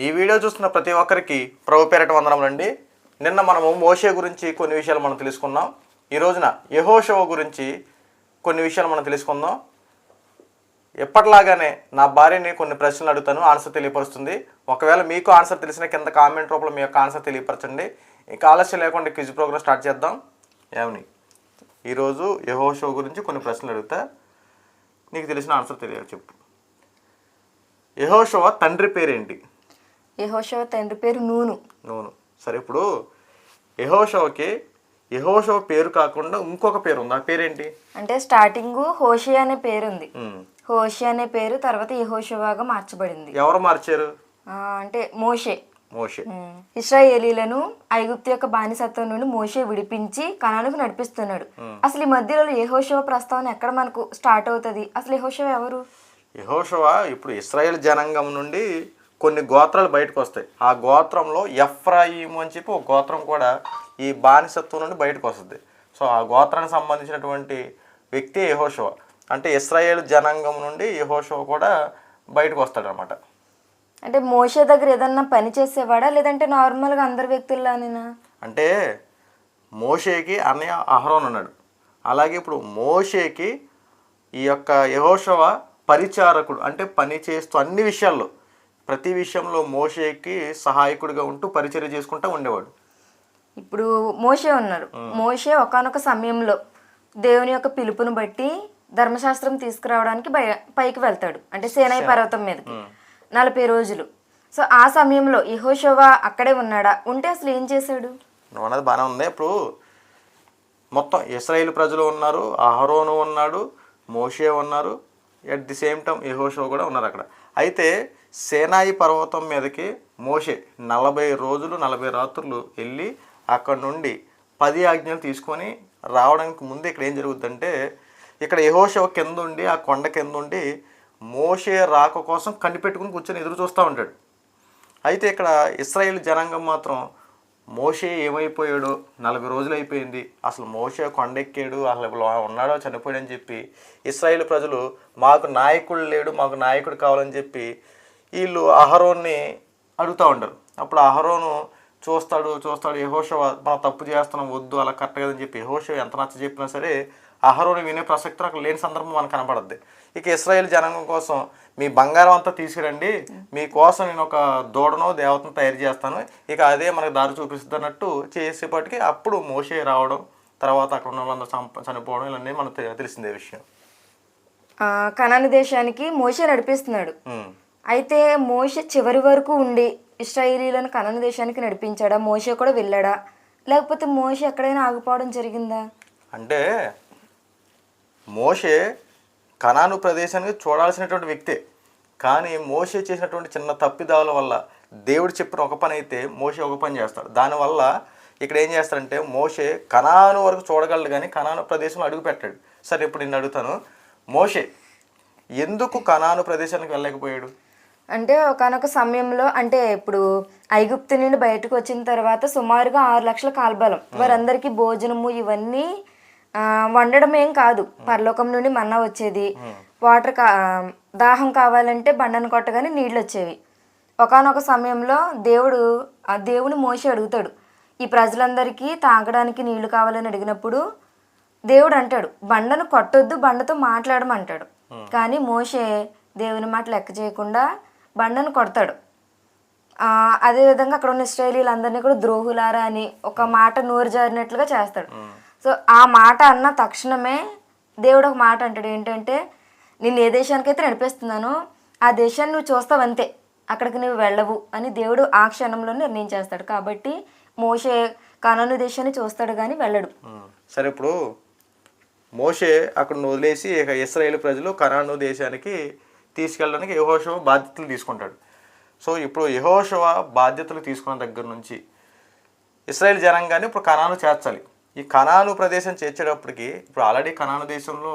ఈ వీడియో చూస్తున్న ప్రతి ఒక్కరికి ప్రభు పేరట వందనములండి నిన్న మనము మోషే గురించి కొన్ని విషయాలు మనం తెలుసుకున్నాం. ఈ రోజున యహోషవ గురించి కొన్ని విషయాలు మనం తెలుసుకుందాం. ఎప్పటిలాగానే నా భార్యని కొన్ని ప్రశ్నలు అడుగుతాను ఆన్సర్ తెలియపరుస్తుంది. ఒకవేళ మీకు ఆన్సర్ తెలిసిన కింద కామెంట్ రూపంలో మీ యొక్క ఆన్సర్ తెలియపరచండి. ఇంకా ఆలస్యం లేకుండా క్విజ్ ప్రోగ్రామ్ స్టార్ట్ చేద్దాం. ఏమని? ఈరోజు యహోషవ గురించి కొన్ని ప్రశ్నలు అడుగుతా. నీకు తెలిసిన ఆన్సర్ తెలియాలి చెప్పు. యహోషవ తండ్రి పేరేంటి? యెహోషువ తండ్రి పేరు నూను. నూను. సరే ఇప్పుడు యహోషవకి యహోషవ పేరు కాకుండా ఇంకొక పేరు ఉంది. ఆ పేరేంటి? అంటే స్టార్టింగ్ హోషి అనే పేరు ఉంది. హోషి అనే పేరు తర్వాత యెహోషువగా మార్చబడింది. ఎవరు మార్చారు? అంటే మోషే. మోషే. ఇస్రాయేలీలను ఐగుప్తు యొక్క బానిసత్వం నుండి మోషే విడిపించి కణానికి నడిపిస్తున్నాడు. అసలు ఈ మధ్యలో యెహోషువ ప్రస్తావన ఎక్కడ మనకు స్టార్ట్ అవుతుంది? అసలు యెహోషువ ఎవరు? యహోషవ ఇప్పుడు ఇస్రాయేల్ జనాంగం నుండి కొన్ని గోత్రాలు బయటకు వస్తాయి ఆ గోత్రంలో ఎఫ్రాయిము అని చెప్పి ఒక గోత్రం కూడా ఈ బానిసత్వం నుండి బయటకు వస్తుంది సో ఆ గోత్రానికి సంబంధించినటువంటి వ్యక్తి యహోషవ. అంటే ఇస్రాయేల్ జనాంగం నుండి యహోషవ కూడా బయటకు వస్తాడనమాట అంటే మోషే దగ్గర ఏదన్నా పని చేసేవాడా? లేదంటే నార్మల్గా అందరి వ్యక్తుల్లానేనా? అంటే మోషేకి అన్నయ్య అహరోన్ ఉన్నాడు. అలాగే ఇప్పుడు మోషేకి ఈ యొక్క యహోషవ పరిచారకుడు అంటే పని చేస్తూ అన్ని విషయాల్లో ప్రతి విషయంలో మోషేకి సహాయకుడిగా ఉంటూ పరిచర్య చేసుకుంటూ ఉండేవాడు. ఇప్పుడు మోషే ఉన్నారు. మోషే ఒకానొక సమయంలో దేవుని యొక్క పిలుపుని బట్టి ధర్మశాస్త్రం తీసుకురావడానికి పైకి వెళ్తాడు. అంటే సేనాయి పర్వతం మీదకి. నలభై రోజులు. సో ఆ సమయంలో యెహోషువ అక్కడే ఉన్నాడా? ఉంటే అసలు ఏం చేశాడు? అన్నది బాగానే ఉంది. ఇప్పుడు మొత్తం ఇస్రాయేల్ ప్రజలు ఉన్నారు అహరోను ఉన్నాడు మోషే ఉన్నారు ఎట్ ది సేమ్ టైం యహోషో కూడా ఉన్నారు అక్కడ. అయితే సేనాయి పర్వతం మీదకి మోషే నలభై రోజులు నలభై రాత్రులు వెళ్ళి అక్కడ నుండి పది ఆజ్ఞలు తీసుకొని రావడానికి ముందు ఇక్కడ ఏం జరుగుతుందంటే ఇక్కడ యహోషవ కింద ఉండి ఆ కొండ కింద ఉండి మోషే రాక కోసం కనిపెట్టుకుని కూర్చొని ఎదురు చూస్తూ ఉంటాడు. అయితే ఇక్కడ ఇస్రాయేల్ జనాంగం మాత్రం మోషే ఏమైపోయాడో నలభై రోజులు అయిపోయింది అసలు మోషే కొండెక్కాడు అసలు ఉన్నాడో చనిపోయాడని చెప్పి ఇస్రాయేల్ ప్రజలు మాకు నాయకుడు లేడు మాకు నాయకుడు కావాలని చెప్పి వీళ్ళు అహరోన్ని అడుగుతూ ఉంటారు అప్పుడు అహరోను చూస్తాడు చూస్తాడు యహోషవ మనం తప్పు చేస్తున్నాం వద్దు అలా కరెక్ట్ కదని చెప్పి యహోషవ ఎంత నచ్చ చెప్పినా సరే అహరోని వినే ప్రసక్తి అక్కడ లేని సందర్భం మనకు కనపడద్ది ఇక ఇస్రాయేల్ జనాంగం కోసం మీ బంగారం అంతా తీసుకురండి మీకోసం నేను ఒక దూడనో దేవతను తయారు చేస్తాను. ఇక అదే మనకు దారి చూపిస్తుంది అన్నట్టు చేసేపటికి అప్పుడు మోసే రావడం తర్వాత అక్కడ ఉన్న వాళ్ళందరూ చంప చనిపోవడం ఇవన్నీ మనకు తెలిసిందే విషయం. కనాను దేశానికి మోషే నడిపిస్తున్నాడు. అయితే మోషే చివరి వరకు ఉండి ఇస్రాయిలీలను కనన దేశానికి నడిపించాడా? మోషే కూడా వెళ్ళాడా? లేకపోతే మోషే ఎక్కడైనా ఆగిపోవడం జరిగిందా? అంటే మోషే కనాను ప్రదేశానికి చూడాల్సినటువంటి వ్యక్తే. కానీ మోషే చేసినటువంటి చిన్న తప్పిదాల వల్ల దేవుడు చెప్పిన ఒక పని అయితే మోషే ఒక పని చేస్తాడు. దానివల్ల ఇక్కడ ఏం చేస్తాడంటే మోషే కనాను వరకు చూడగలడు కానీ కనాను ప్రదేశంలో అడుగు పెట్టాడు. సరే ఇప్పుడు నేను అడుగుతాను. మోషే ఎందుకు కనాను ప్రదేశానికి వెళ్ళలేకపోయాడు? అంటే ఒకనొక సమయంలో అంటే ఇప్పుడు ఐగుప్తు నుండి బయటకు వచ్చిన తర్వాత సుమారుగా ఆరు లక్షల కాల్బలం. వారందరికీ భోజనము ఇవన్నీ వండడం ఏం కాదు. పరలోకం నుండి మన్నా వచ్చేది. వాటర్ కా దాహం కావాలంటే బండను కొట్టగానే నీళ్ళు వచ్చేవి. ఒకనొక సమయంలో దేవుడు ఆ దేవుని మోసి అడుగుతాడు. ఈ ప్రజలందరికీ తాగడానికి నీళ్ళు కావాలని అడిగినప్పుడు దేవుడు అంటాడు బండను కొట్టొద్దు బండతో మాట్లాడమంటాడు. కానీ మోషే దేవుని మాట లెక్క చేయకుండా బండను కొడతాడు. అదేవిధంగా అక్కడ ఉన్న ఇస్రాయేలీలందరినీ కూడా ద్రోహులారా అని ఒక మాట నోరు జారినట్లుగా చేస్తాడు. సో ఆ మాట అన్న తక్షణమే దేవుడు ఒక మాట అంటాడు. ఏంటంటే నేను ఏ దేశానికైతే నడిపిస్తున్నానో ఆ దేశాన్ని నువ్వు చూస్తావు అంతే అక్కడికి నువ్వు వెళ్ళవు అని దేవుడు ఆ క్షణంలో నిర్ణయించేస్తాడు కాబట్టి మోషే కనాను దేశాన్ని చూస్తాడు కానీ వెళ్ళడు. సరే ఇప్పుడు మోషే అక్కడ వదిలేసి ఇక ఇస్రాయేల్ ప్రజలు కనాను దేశానికి తీసుకెళ్ళడానికి యహోషవ బాధ్యతలు తీసుకుంటాడు. సో ఇప్పుడు యహోషవ బాధ్యతలు తీసుకున్న దగ్గర నుంచి ఇస్రాయేల్ జనాంగాన్ని ఇప్పుడు కనాను చేర్చాలి. ఈ కనాను ప్రదేశం చేర్చేటప్పటికి ఇప్పుడు ఆల్రెడీ కనాను దేశంలో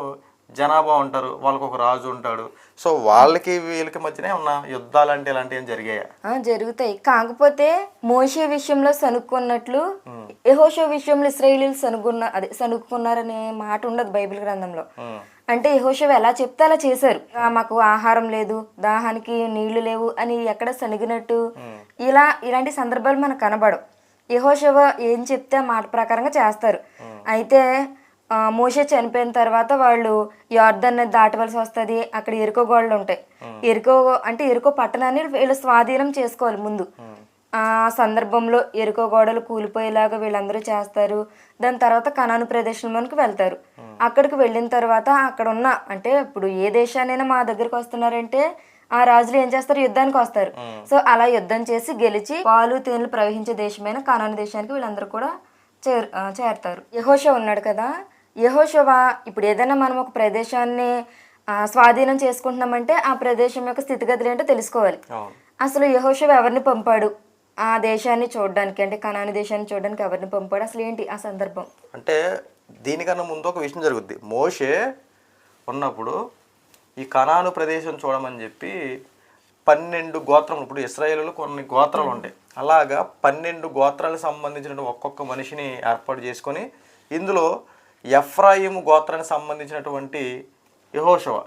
జనాభా ఉంటారు వాళ్ళకు ఒక రాజు ఉంటాడు. సో వాళ్ళకి వీళ్ళకి మధ్యనే ఉన్న యుద్ధాలు అంటే ఇలాంటివి ఏం జరిగాయా? జరుగుతాయి. కాకపోతే మోషే విషయంలో సనుక్కున్నట్లు యెహోషువ విషయంలో ఇస్రాయేలీలు సనుగున్న అదే సనుక్కున్నారనే మాట ఉండదు బైబిల్ గ్రంథంలో. అంటే యహోషవ ఎలా చెప్తే అలా చేశారు. మాకు ఆహారం లేదు దాహానికి నీళ్ళు లేవు అని ఎక్కడ సనిగినట్టు ఇలా ఇలాంటి సందర్భాలు మనకు కనబడవు. యహోషవ ఏం చెప్తే మాట ప్రకారంగా చేస్తారు. అయితే ఆ, మోషే చనిపోయిన తర్వాత వాళ్ళు యార్దన్ దాటవలసి వస్తుంది అక్కడ ఎరుకో గోడలు ఉంటాయి. ఎరుకో అంటే ఎరుకో పట్టణాన్ని వీళ్ళు స్వాధీనం చేసుకోవాలి ముందు. ఆ సందర్భంలో ఎరుకో గోడలు కూలిపోయేలాగా వీళ్ళందరూ చేస్తారు. దాని తర్వాత కనాను ప్రదేశంలోనికి వెళ్తారు. అక్కడికి వెళ్ళిన తర్వాత అక్కడ ఉన్న అంటే ఇప్పుడు ఏ దేశానైనా మా దగ్గరికి వస్తున్నారంటే ఆ రాజులు ఏం చేస్తారు? యుద్ధానికి వస్తారు. సో అలా యుద్ధం చేసి గెలిచి పాలు తేనెలు ప్రవహించే దేశమైన కనాను దేశానికి వీళ్ళందరూ కూడా చేరు చేరతారు. యహోష ఉన్నాడు కదా? యహోషవ ఇప్పుడు ఏదైనా మనం ఒక ప్రదేశాన్ని స్వాధీనం చేసుకుంటున్నామంటే ఆ ప్రదేశం యొక్క స్థితిగతులు ఏంటో తెలుసుకోవాలి. అసలు యహోషవ ఎవరిని పంపాడు? ఆ దేశాన్ని చూడడానికి అంటే కనాని దేశాన్ని చూడడానికి ఎవరిని పంపాడు? అసలు ఏంటి ఆ సందర్భం? అంటే దీనికన్నా ముందు ఒక విషయం జరుగుద్ది. మోషే ఉన్నప్పుడు ఈ కనాను ప్రదేశం చూడమని చెప్పి పన్నెండు గోత్రములు ఇప్పుడు ఇస్రాయేల్లో కొన్ని గోత్రాలు ఉంటాయి. అలాగా పన్నెండు గోత్రాలకు సంబంధించిన ఒక్కొక్క మనిషిని ఏర్పాటు చేసుకొని ఇందులో ఎఫ్రాయిము గోత్రానికి సంబంధించినటువంటి యహోషవ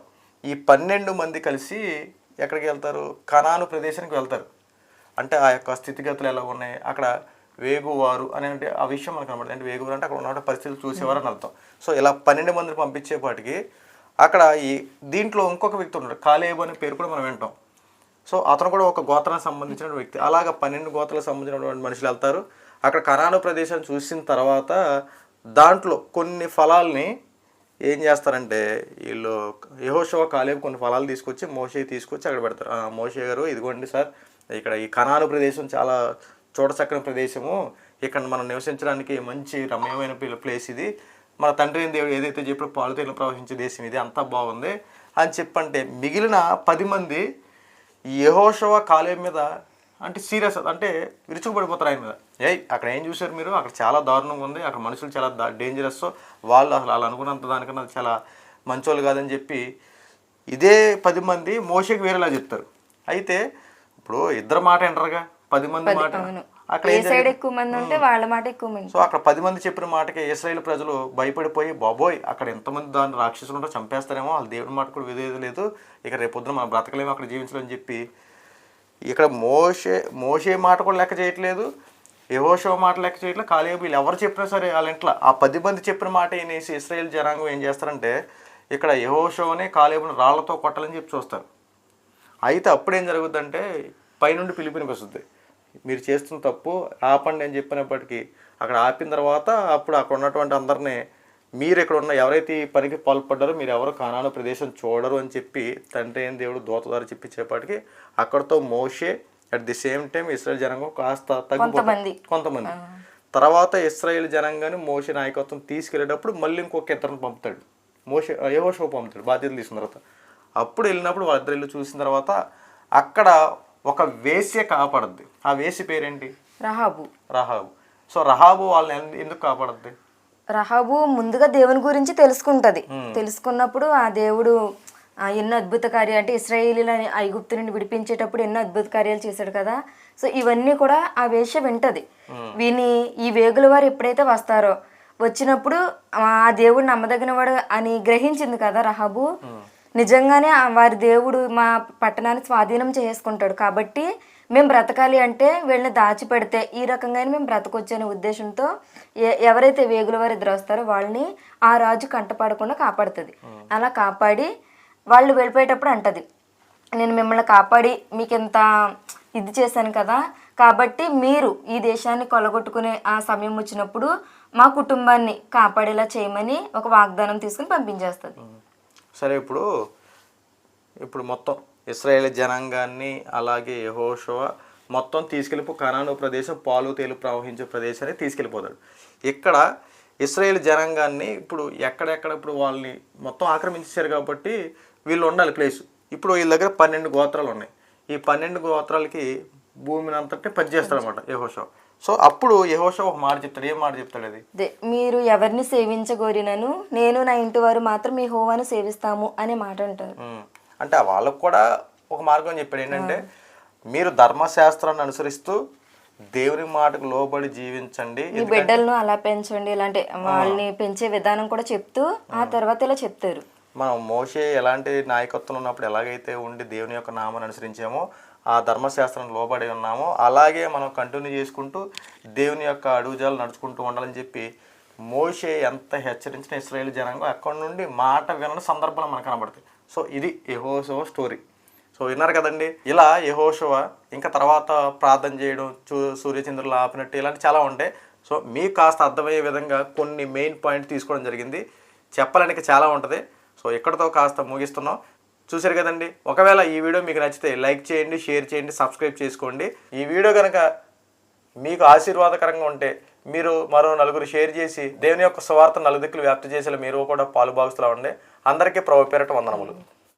ఈ పన్నెండు మంది కలిసి ఎక్కడికి వెళ్తారు? కనాను ప్రదేశానికి వెళ్తారు. అంటే ఆ యొక్క స్థితిగతులు ఎలా ఉన్నాయి? అక్కడ వేగువారు అని అంటే ఆ విషయం మనకు కనబడుతుంది. అంటే వేగువారు అంటే అక్కడ ఉన్న పరిస్థితులు చూసేవారు అని అర్థం. సో ఇలా పన్నెండు మందిని పంపించేపాటికి అక్కడ ఈ దీంట్లో ఇంకొక వ్యక్తి ఉన్నాడు. కాలేబు అనే పేరు కూడా మనం వింటాం. సో అతను కూడా ఒక గోత్రానికి సంబంధించిన వ్యక్తి. అలాగ పన్నెండు గోత్రాలకు సంబంధించినటువంటి మనుషులు వెళ్తారు. అక్కడ కరాను ప్రదేశాన్ని చూసిన తర్వాత దాంట్లో కొన్ని ఫలాల్ని ఏం చేస్తారంటే వీళ్ళు యహోషవ కాలేబు కొన్ని ఫలాలు తీసుకొచ్చి మోషే తీసుకొచ్చి అక్కడ పెడతారు. మోషే గారు ఇదిగోండి సార్ ఇక్కడ ఈ కణాలు ప్రదేశం చాలా చూడచక్కని ప్రదేశము. ఇక్కడ మనం నివసించడానికి మంచి రమ్యమైన ప్లేస్ ఇది. మన తండ్రి దేవుడు ఏదైతే చెప్పాడో పాలుతీలు ప్రవహించే దేశం ఇది అంతా బాగుంది. అని చెప్పంటే మిగిలిన పది మంది యహోషవ కాలేబు కాలేం మీద అంటే సీరియస్ అంటే విరుచుకుపడిపోతారు ఆయన మీద. ఏయ్ అక్కడ ఏం చూశారు మీరు? అక్కడ చాలా దారుణంగా ఉంది. అక్కడ మనుషులు చాలా డేంజరస్ వాళ్ళు అసలు వాళ్ళు అనుకున్నంత దానికన్నా చాలా మంచోళ్ళు కాదని చెప్పి ఇదే పది మంది మోషకి వేరేలా చెప్తారు. అయితే ఇప్పుడు ఇద్దరు మాట వింటారుగా. పది మంది మాట. అక్కడ ఏ ఏం సైడ్? ఎక్కువ మంది ఉంటే వాళ్ళ మాట ఎక్కువ మంది. సో అక్కడ పది మంది చెప్పిన మాటకి ఇస్రాయేల్ ప్రజలు భయపడిపోయి బాబోయ్ అక్కడ ఎంతమంది దాని రాక్షసులు ఉంటారో చంపేస్తారేమో వాళ్ళ దేవుడి మాట కూడా విధేయత లేదు. ఇక రేపొద్దున మనం బ్రతకలేము అక్కడ జీవించాలని చెప్పి ఇక్కడ మోషే మోషే మాట కూడా లెక్క చేయట్లేదు. యహోషవ మాట లెక్క చేయట్లేదు. కాలేబు వీళ్ళు ఎవరు చెప్పినా సరే వాళ్ళ ఇంట్లో ఆ పది మంది చెప్పిన మాట వినేసి ఇస్రాయేల్ జనాంగం ఏం చేస్తారంటే ఇక్కడ యహోషోని కాలేబుని రాళ్ళతో కొట్టాలని చెప్పి చూస్తారు. అయితే అప్పుడు ఏం జరుగుద్దంటే పైనుండి పిలిపినిపిస్తుంది మీరు చేస్తున్న తప్పు ఆపండి అని చెప్పినప్పటికీ అక్కడ ఆపిన తర్వాత అప్పుడు అక్కడ ఉన్నటువంటి అందరినీ మీరు ఇక్కడ ఉన్న ఎవరైతే ఈ పనికి పాల్పడ్డారో మీరు ఎవరు కానాను ప్రదేశం చూడరు అని చెప్పి తండ్రి అయిన దేవుడు దూత ద్వారా చెప్పించేపాటికి అక్కడతో మోషే అట్ ది సేమ్ టైం ఇస్రాయల్ జనాంగం కాస్త తగ్గిపోతుంది కొంతమంది. తర్వాత ఇస్రాయేల్ జనాంగాన్ని మోషే నాయకత్వం తీసుకెళ్ళేటప్పుడు మళ్ళీ ఇంకొక ఇద్దరిని పంపుతాడు. మోషే యహోషో పంపుతాడు బాధ్యతలు తీసుకున్న తర్వాత. అప్పుడు వెళ్ళినప్పుడు వాళ్ళిద్దరు ఇల్లు చూసిన తర్వాత అక్కడ ఒక వేశ్య కాపాడద్ది. ఆ వేసి పేరేంటి? రహాబు. రహాబు. సో రహాబు వాళ్ళని ఎందుకు కాపాడద్ది? రహాబు ముందుగా దేవుని గురించి తెలుసుకుంటది. తెలుసుకున్నప్పుడు ఆ దేవుడు ఎన్నో అద్భుత కార్యాలు అంటే ఇస్రాయేలీలని ఐగుప్తు నుండి విడిపించేటప్పుడు ఎన్నో అద్భుత కార్యాలు చేశాడు కదా. సో ఇవన్నీ కూడా ఆ వేష వింటది. విని ఈ వేగుల వారు ఎప్పుడైతే వస్తారో వచ్చినప్పుడు ఆ దేవుడు నమ్మదగిన వాడు అని గ్రహించింది కదా రహాబు. నిజంగానే వారి దేవుడు మా పట్టణాన్ని స్వాధీనం చేసుకుంటాడు. కాబట్టి మేము బ్రతకాలి అంటే వీళ్ళని దాచిపెడితే ఈ రకంగానే మేము బ్రతకొచ్చు అనే ఉద్దేశంతో ఎవరైతే వేగుల వారు ఇద్దరు వస్తారో వాళ్ళని ఆ రాజు కంటపడకుండా కాపాడుతుంది. అలా కాపాడి వాళ్ళు వెళ్ళిపోయేటప్పుడు అంటది నేను మిమ్మల్ని కాపాడి మీకు ఇంత ఇది చేశాను కదా కాబట్టి మీరు ఈ దేశాన్ని కొలగొట్టుకునే ఆ సమయం వచ్చినప్పుడు మా కుటుంబాన్ని కాపాడేలా చేయమని ఒక వాగ్దానం తీసుకుని పంపించేస్తుంది. సరే ఇప్పుడు ఇప్పుడు మొత్తం ఇస్రాయేల్ జనాంగాన్ని అలాగే యహోషవ మొత్తం తీసుకెళ్ళిపో కనాను ప్రదేశం పాలు తేలు ప్రవహించే ప్రదేశాన్ని తీసుకెళ్ళిపోతాడు. ఇక్కడ ఇస్రాయేల్ జనాంగాన్ని ఇప్పుడు ఎక్కడెక్కడ ఇప్పుడు వాళ్ళని మొత్తం ఆక్రమించారు కాబట్టి వీళ్ళు ఉండాలి ప్లేస్. ఇప్పుడు వీళ్ళ దగ్గర పన్నెండు గోత్రాలు ఉన్నాయి. ఈ పన్నెండు గోత్రాలకి భూమిని అంతటి పనిచేస్తాడు అనమాట యహోషవ. సో అప్పుడు యహోషవ ఒక మాట చెప్తాడు. ఏం మాట చెప్తాడు అది? మీరు ఎవరిని సేవించగోరినను నేను నా ఇంటి వారు మాత్రం మీ హోవాను సేవిస్తాము అనే మాట అంటారు. అంటే వాళ్ళకు కూడా ఒక మార్గం చెప్పాడు. ఏంటంటే మీరు ధర్మశాస్త్రాన్ని అనుసరిస్తూ దేవుని మాటకు లోబడి జీవించండి. మీ బిడ్డలను అలా పెంచండి ఇలాంటి వాళ్ళని పెంచే విధానం కూడా చెప్తూ ఆ తర్వాత ఇలా చెప్తారు. మనం మోషే ఎలాంటి నాయకత్వం ఉన్నప్పుడు ఎలాగైతే ఉండి దేవుని యొక్క నామాన్ని అనుసరించామో ఆ ధర్మశాస్త్రం లోబడి ఉన్నామో అలాగే మనం కంటిన్యూ చేసుకుంటూ దేవుని యొక్క అడుగుజాలు నడుచుకుంటూ ఉండాలని చెప్పి మోషే ఎంత హెచ్చరించిన ఇస్రాయేల్ జనాంగం అక్కడి నుండి మాట వినని సందర్భాలు మనకు కనబడతాయి. సో ఇది యెహోషువ స్టోరీ. సో విన్నారు కదండి. ఇలా యెహోషువ ఇంకా తర్వాత ప్రార్థన చేయడం చూ సూర్యచంద్రులు ఆపినట్టు ఇలాంటి చాలా ఉంటాయి. సో మీకు కాస్త అర్థమయ్యే విధంగా కొన్ని మెయిన్ పాయింట్ తీసుకోవడం జరిగింది. చెప్పడానికి చాలా ఉంటుంది. సో ఇక్కడతో కాస్త ముగిస్తున్నాం. చూశారు కదండి. ఒకవేళ ఈ వీడియో మీకు నచ్చితే లైక్ చేయండి షేర్ చేయండి సబ్స్క్రైబ్ చేసుకోండి. ఈ వీడియో కనుక మీకు ఆశీర్వాదకరంగా ఉంటే మీరు మరో నలుగురు షేర్ చేసి దేవుని యొక్క స్వార్థ నలుదిక్కులు వ్యాప్తి చేసేలా మీరు కూడా పాలుభాగస్తులా ఉండే అందరికీ ప్రభు పేరట వందనములు.